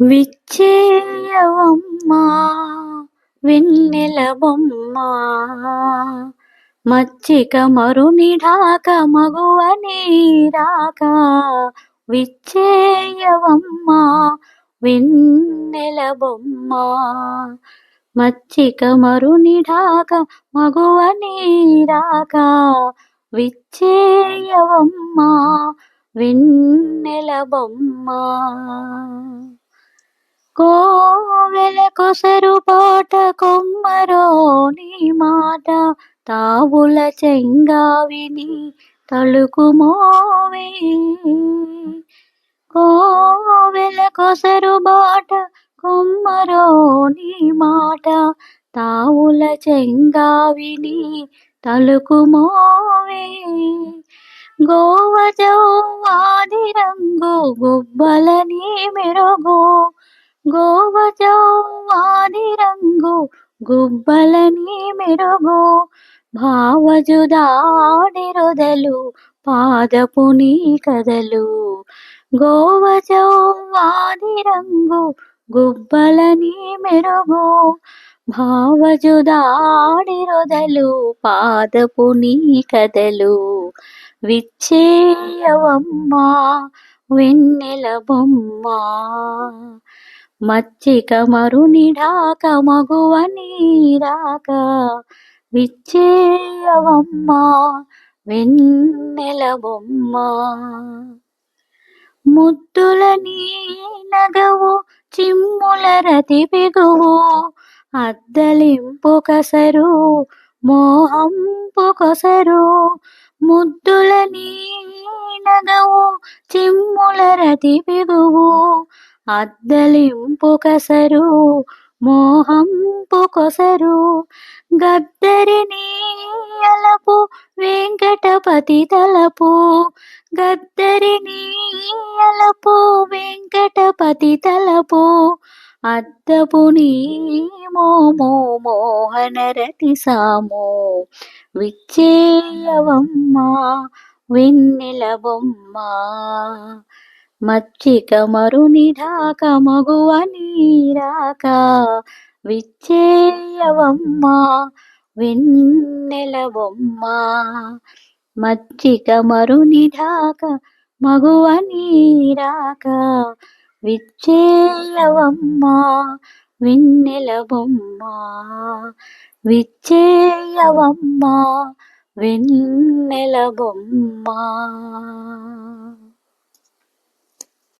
విచ్చేయవమ్మా వెన్నెల బొమ్మ మచ్చిక మరునిఢాక మగువ నీరాక విచ్చేయవమ్మా వెన్నెల బొమ్మ మచ్చిక మరునిఢాక మగువ నీరాక విచ్చేయవమ్మా వెన్నెల బొమ్మ కోవెల కొసరు పాట కొమ్మరోని మాట తావుల చెంగావిని తళుకు కోవెల కొసరు బాట కొమ్మరోని మాట తావుల చెంగావిని తలుకు మోవి. ఆది రంగు గుబ్బలని మెరుగు గోవజౌవాది రంగు గుబ్బలని మెరుగు భావజుదాడిరొదలు పాదపు నీ కదలు. గోవజౌవాది రంగు గుబ్బలని మెరుగు భావజుదాడిరొదలు పాదపు నీ కదలు. విచ్చేయవమ్మా వెన్నెల బొమ్మ. మచ్చిక మరునిఢాక మగువ నీరాక విచ్చేయవమ్మ వెన్నెల బొమ్మ. ముద్దుల నగవు చిమ్ముల రతి బిగువు అద్దలింపు కసరు మోహంపు కొసరు. ముద్దుల నగవు చిమ్ముల రతి బిగువు అద్దలింపుకసరు మోహంపుకొసరు గద్దరిని అలపు వెంకటపతి తలపు. గద్దరిని అలపు వెంకటపతి తలపు. అద్దపు నీ మోమో మోహన రతి సామో. విచ్చేయవమ్మా వెన్నెల బొమ్మ. మచ్చిక మరునిఢాక మగువ నీరాక విచ్చేయవమ్మ వెన్నెల బొమ్మ మచ్చిక మరునిఢాక మగువ నీరాక విచ్చేయవమ్మ వెన్నెల బొమ్మ విచ్చేయవమ్మ వెన్నెల బొమ్మ